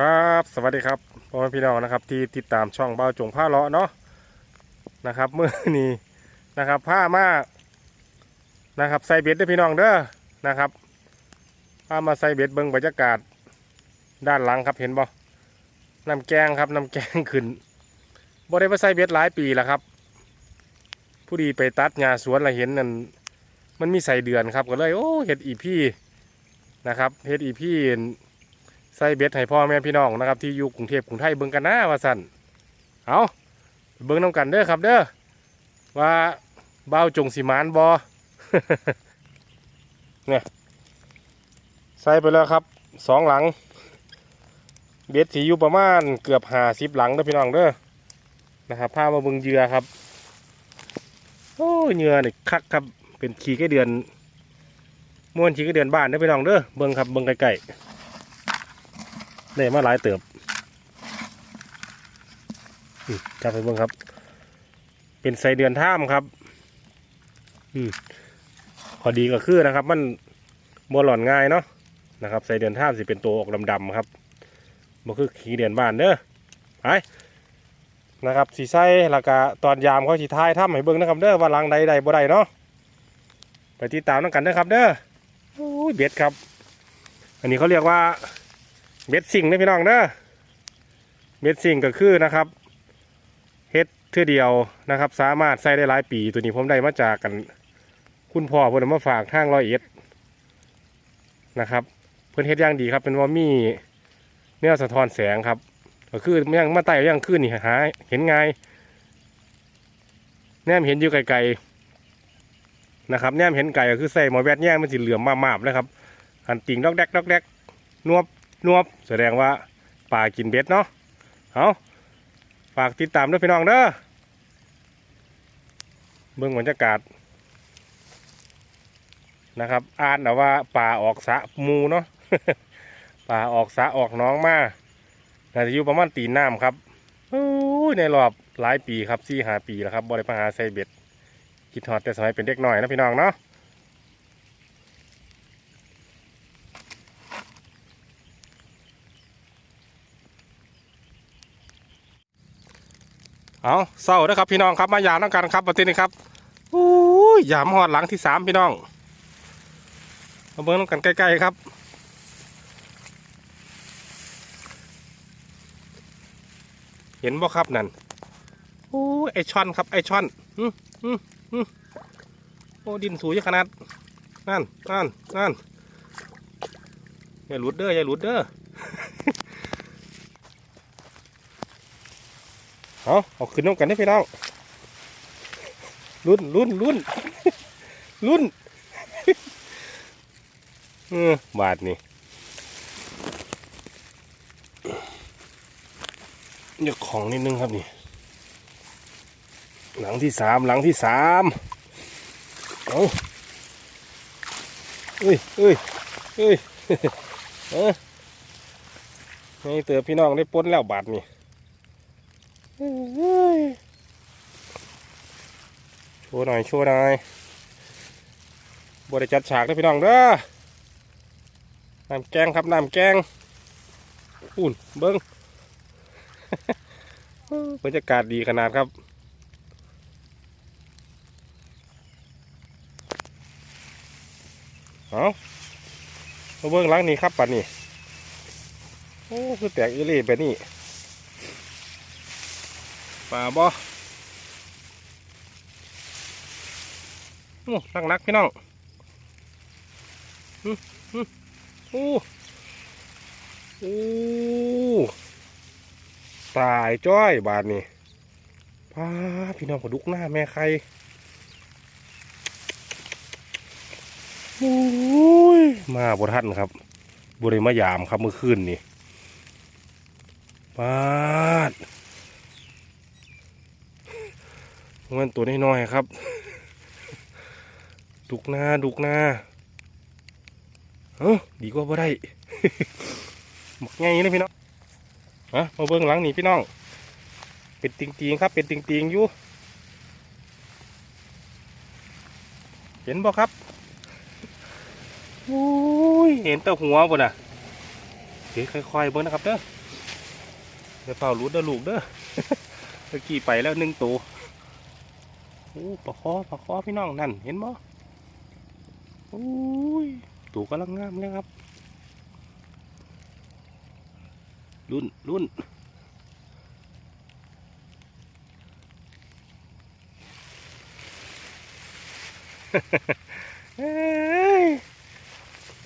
ครับสวัสดีครับพ่อแม่พี่น้องนะครับที่ติดตามช่องเบาจงผ้าเลาะเนาะนะครับเมื่อนี้นะครับผ้ามากนะครับใส่เบ็ดเด้พี่น้องเด้อนะครับผ้ามาใส่เบ็ดเบิ้งบรรยากาศด้านหลังครับเห็นบ่น้ำแกงครับน้ำแกงขึ้นบ่ได้มาใส่เบ็ดหลายปีแล้วครับ ผู้ดีไปตัดหญ้าสวนและเห็นนั่นมันมีใส่เดือนครับก็เลยโอ้เห็ดอีพี่นะครับเห็ดอีพี่ ใส่เบ็ดให้พ่อแม่พี่น้องนะครับที่อยู่กรุงเทพกรุงไทยเบิ่งกันนะว่าสั่นเอาเบิ่งน้ำกันเด้อครับเด้อว่าเบ้าจงสีมานบอเนี่ยใส่ไปแล้วครับสองหลัง เบ็ดสีอยู่ประมาณเกือบหาสิบหลังเด้อพี่น้องเด้อนะครับพามาเบิ่งเหยื่อครับโอ้เหยื่อนี่คักครับเป็นขี้ไก่เดือนม้วนขี้ไก่เดือนบ้านเด้อพี่น้องเด้อเบิ่งครับเบิ่งไกลๆ ได้มาหลายเติบอืมจับไปเบิ่งครับ เป็นไสเดือนท่ามครับอืมพอดีก็คือนะครับ มันบัวหล่อนง่ายเนาะนะครับไสเดือนท่ามสิเป็นตัวออกดำๆครับบ่คือขี้เดือนบ้านเด้อไปนะครับสีไส้ล้วก็ตอนยามเขาสีท้ายถ้ำให้เบิ่งนะครับเด้อว่าลังใดใดบ่ได้เนาะไปติดตามน้ำกันเด้อครับ เด้อโอ้ยเบ็ดครับ อันนี้เขาเรียกว่า เม็ดสิ่งนะพี่น้องเด้อเม็ดสิ่งก็คือนะครับเฮ็ดเทื่อเดียวนะครับ สามารถใส่ได้หลายปีตัวนี้ผมได้มาจากกัน คุณพ่อเพิ่นเอามาฝากทางร้อยเอ็ดนะครับ เพิ่นเฮ็ดย่างดีครับเป็นว่ามีแนวสะท้อนแสงครับ ก็คือยังมาไต่ยังขึ้นนี่หาเห็นไงแนมเห็นอยู่ไกลๆนะครับแนมเห็นไก่ก็คือใส่หมอแวดแย่งมันสิเหลือมมาบๆนะครับอันติ่งดอกแดกดอกแดกนวบ นวบแสดงว่าป่ากินเบ็ดเนาะเอาฝากติดตามด้วยพี่น้องเด้อเบื้องบรรยากาศนะครับอ่านเอาว่าป่าออกสะมูเนาะป่าออกสะออกน้องมาน่าจะอยู่ประมาณตีน้ำครับในรอบหลายปีครับสี่หาปีแล้วครับบริพหาใส่เบ็ดคิดฮอดแต่สมัยเป็นเด็กหน่อยนะพี่น้องเนาะ เอาเศร้านะครับพี่น้องครับมายามต้องกันครับประเทศนี้ครับอู้ยยามหอดหลังที่สามพี่น้องมาเบิ้งต้องกันใกล้ๆครับเห็นบ่ครับนั่นโอ้ยไอช่อนครับไอช่อนอืมอืมอืมโอ้ดินสูงขนาด นั่นนั่นนั่นอย่าหลุดเด้ออย่าหลุดเด้อ เอาเอาขึ้นน้ำกันได้พี่น้องรุ่นรุ่นรุ่นรุ่นเออบาทนี่เดี๋ยวของนิดนึงครับนี่ หลังที่สามหลังที่สามเอาเอ้ยเอ้ยเอ้ยเออให้เตือพี่น้องได้ป้นแล้วบาทนี่ โชว์หน่อย โชว์หน่อยบริจัดฉากได้พี่น้องเด้อน้ำแกงครับน้ำแกงอุ่นเบิ้งบรรยากาศดีขนาดครับเอามาเบิ้งล้างนี้ครับปัดนี่โอ้คือแตกอีเล่ไปนี่ ป่าบ่โอ้นักนักพี่น้องอืมอืมโอ้โอ้ตายจ้อยบาทนี่ป้าพี่น้องกระดุกหน้าแม่ใครโอ้ยมาบทันครับบริมายามครับเมื่อคืนนี่ปาด มันตัวน้อยๆครับ ดุกหน้าดุกหน้าเออดีกว่าบ่ได้หมกไงนะพี่น้องฮะมาเบิ้งหลังนี่พี่น้อง เป็นติงติงๆครับ เป็นติงติงๆอยู่ เห็นบ่ครับโอ้ยเห็นแต่หัวบ่น่ะเดี๋ยวค่อยๆเบิ้งนะครับเด้อเดี๋ยวเฝ้ารู้เด้อลูกเด้อเมื่อกี้ไปแล้วหนึ่งตัว โอ้ปลาคอปลาคอพี่น้องนั่นเห็นบ่โอ้ยตัวกำลังงามเลยครับรุ่นรุ่น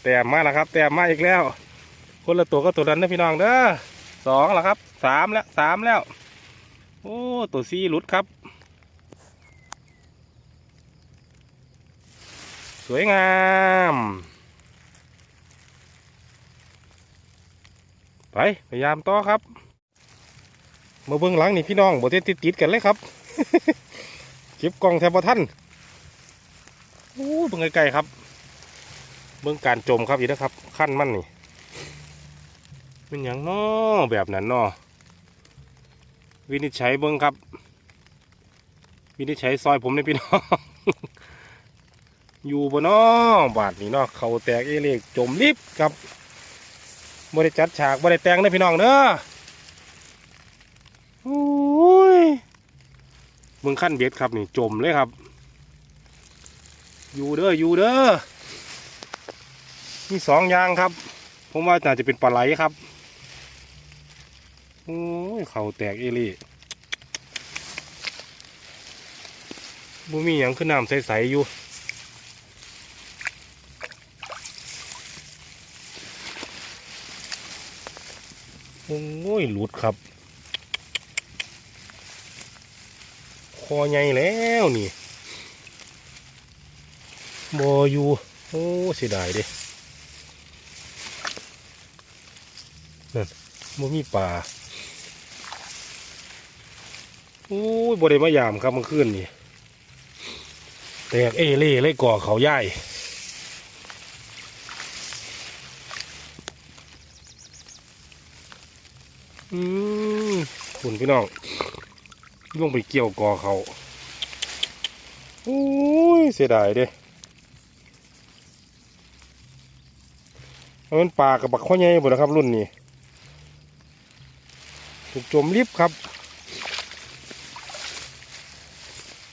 แต้มมาแล้วครับ แต้มมาอีกแล้ว คนละตัวก็ตัวนั้นนะพี่น้องเด้อสองแล้วครับสามแล้วสามแล้ว โอ้ตัวซีหลุดครับ สวยงามไปพยายามต่อครับ มาเบื้องหลังนี่พี่น้องบ่ได้ติดติดๆกันเลยครับเก็บกล่องแทบบ่ทันโอ้เบิ่งไกลๆครับ เบิ่งการจมครับอีกนะครับ ขั้นมั่นนี่เป็นอย่างน้อแบบนั้นน้อวินิจฉัยเบิ่งครับ วินิจฉัยซอยผมเลยพี่น้อง อยู่บนน้อบาดนี่เนาะเขาแตกเอเล็กจมลิบครับบ่ได้จัดฉากบ่ได้แต่งนะพี่น้องเด้อโอ้ยเบิ่งขั้นเบ็ดครับนี่จมเลยครับ อยู่เด้ออยู่เด้อมีสองยางครับ ผมว่าน่าจะเป็นปลาไหลครับโอ้ยเขาแตกเอเลี่บ่มีอย่างขึ้นน้ำใสๆอยู่ โอ้ยหลุดครับ คอใหญ่แล้วนี่บออยู่โอ้เสียดายเด้นั่นบ่มีป่าโอ้ยบ่ได้มายามครับเมื่อคืนนี่แตกเอเล่เลยก่อเขาย่าย อืม คุณพี่น้องลงไปเกี่ยวกอเขาโอ้ยเสียดายเด้เอามันปลากับบักข้อใหญ่หมดนะครับรุ่นนี้ถูกจมลิบครับ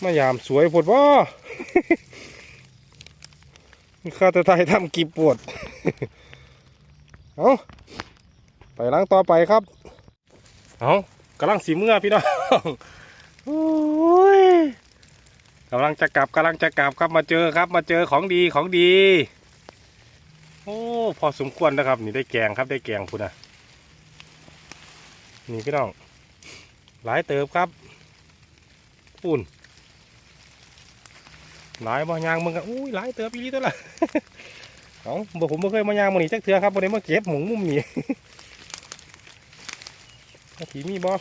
มายามสวยปวดบ่ข้าแต่ไทยทำกีบปวด เอาไปล้างต่อไปครับ เอาำลังสีเมื่อพี่น้องกำลังจะกลับกำลังจะกลับครับมาเจอครับ มาเจอของดีของดี โอ้พอสมควรนะครับ นี่ได้แกงครับได้แกงคุณนะนี่พี่น้อง หลายเติบครับปุ่นหลายบ่ยางมึงกันอุ้ยหลายเติบอีหลีตัวละเอาบ่ผมบ่เคยมายางมึงนี่จักเถื่อครับบ่ได้มาเก็บหมูมุมนี่ ผีมีบ่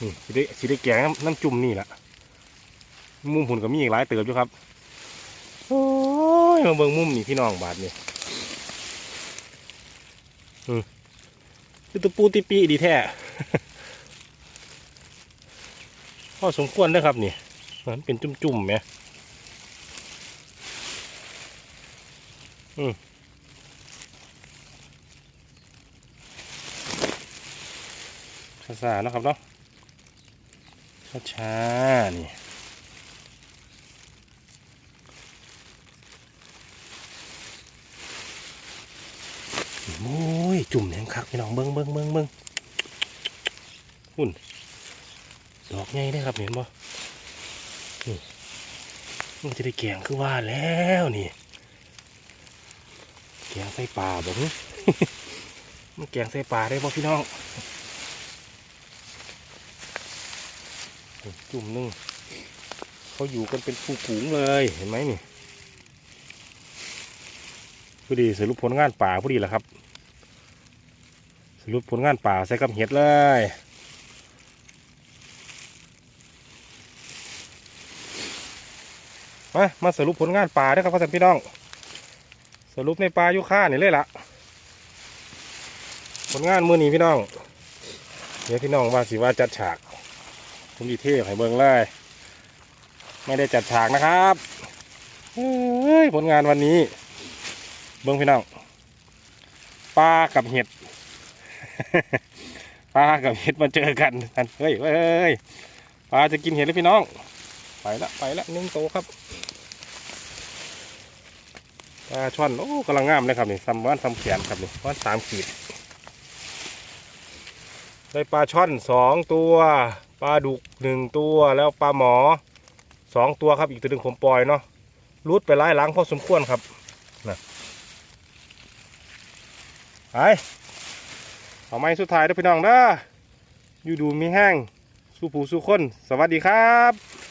นี่สิได้สิได้แกงน้ำจุ่มนี่แหละมุมหุ่นก็มีอีกหลายเติบอยู่ครับ โอ้ยมาเบิ่งมุมนี่พี่น้องบาทนี่อืมคือตัวปูติปีดีแท้พ่อสมควรนะครับนี่มันเป็นจุ่มๆไหมอืม ช้าๆนะครับเนาะช้าๆนี่โอ้ยจุ่มแหงคักพี่น้องเบิ้งเบิ้งเบิ้งเบิ้งหุ่นดอกใหญ่ได้ครับเห็นบ่นี่มันจะได้แกงคือว่าแล้วนี่แกงใส่ปลาบ่หึมันแกงใส่ปลาได้บ่พี่น้อง จุ่มหนึงเขาอยู่กันเป็นฟูกูงเลยเห็นไหมนี่พอดีสรุปผลงานป่าพอดีแหละครับ สรุปผลงานป่าใส่กับเห็ดเลยมามาสรุปผลงานป่าด้วยครับพ่อท่านพี่น้อง สรุปในป่ายุค่านี่เลยล่ะผลงานมือนี้พี่น้องเดี๋ยวพี่น้องว่าสิว่าจัดฉาก ผมดีเทพให้เบิงเลย ไม่ได้จัดฉากนะครับเฮ้ยผลงานวันนี้ เบิ่งพี่น้องปลากับเห็ดปลากับเห็ดมาเจอกันกันเฮ้ยเฮ้ยปลาจะกินเห็ดเลยพี่น้อง ไปละไปละหนึ่งโตวครับปลาช่อนโอ้กำลังงามเลยครับนี่ซัมวันซัมแขนครับนี่วันสามขีดได้ปลาช่อนสองตัว ปลาดุกหนึ่งตัวแล้วปลาหมอสองตัวครับอีกตัวหนึ่งผมปล่อยเนาะรูดไปไล่ล้างพอสมควรครับนะไปเอาไม้สุดท้ายด้อพี่น้องเด้ออยู่ดูมีแห้งสู้ผู้สู้คน สวัสดีครับ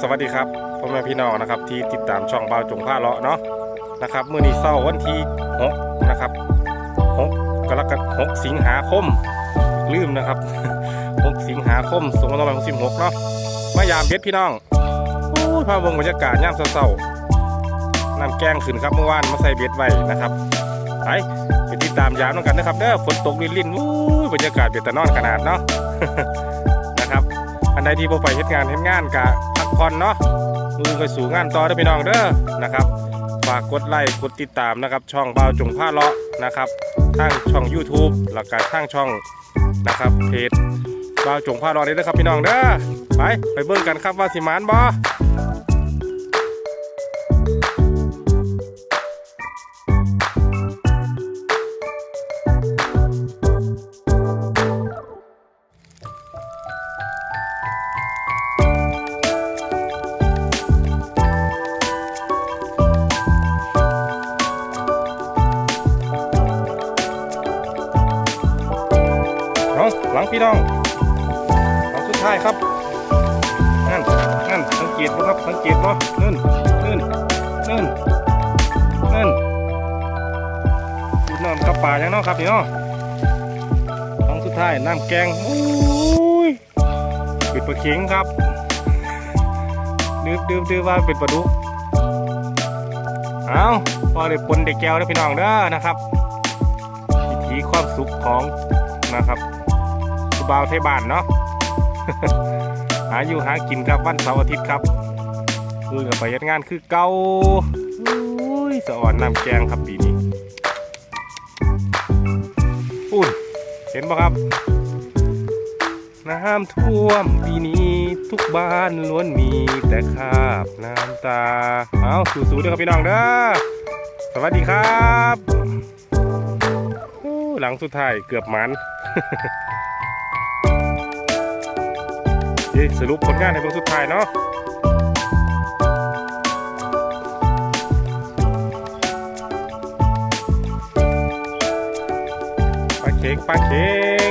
สวัสดีครับพ่อแม่พี่น้องนะครับที่ติดตามช่องบ่าวจงผ้าเลาะเนาะนะครับเมื่อนี้เศร้าวันที่หกนะครับหกกรกฎาคมสิงหาคมลืมนะครับหกสิงหาคมสองพันห้าร้อยหกสิบหกเนาะมายามเบ็ดพี่น้องอู้ยพาเวงบรรยากาศย่ามเศร้าๆน้ำแกงขึ้นครับเมื่อวานมาใส่เบ็ดไว้นะครับไปไปติดตามยามน้อกันนะครับเด้อฝนตกลิ่นๆอู้ยบรรยากาศเบ็ดตะนอนขนาดเนาะนะครับอันใดที่บ่ไปเฮ็ดงานเฮ็ดงานกะพ ผ่อนเนาะมือไปสู่งานต่อได้พี่น้องเด้อนะครับ ฝากกดไลค์กดติดตามนะครับ ช่องบ่าวจงผ้าเลาะนะครับทางช่อง YouTube แล้วก็ทางช่องนะครับเพจบ่าวจงผ้าเลาะได้เด้อครับพี่น้องเด้อไปไปเบิ่งกันครับว่าสิมานบ่เอ ครับสังเกตบ่นั่นนั่นนั่นนั่นดูน้ำกับป่ายังเนาะครับพี่น้องหลังสุดท้ายน้ำแกงโอ้ยเป็ดปลาเข็งครับดื้อดื้อดื้อว่าเป็นปลาดุกเอาพอได้ปนได้แก้วแล้วพี่น้องเด้อนะครับวิถีความสุขของนะครับสุบาวไทยบ้านเนาะหาอยู่หากินครับวันเสาร์อาทิตย์ครับ คือกับไปเฮ็ดงานคือเก่าอุ้ยสะอ่อนน้ำแกงครับปีนี้อุ้ยเห็นปะครับ น้ำท่วมปีนี้ทุกบ้านล้วนมีแต่คราบน้ำตา เอาสู้ๆด้อครับพี่น้องเด้อสวัสดีครับหลังสุดท้ายเกือบมันนี่สรุปผลงานในเบื้องสุดท้ายเนาะ เค็งปลาเค็ง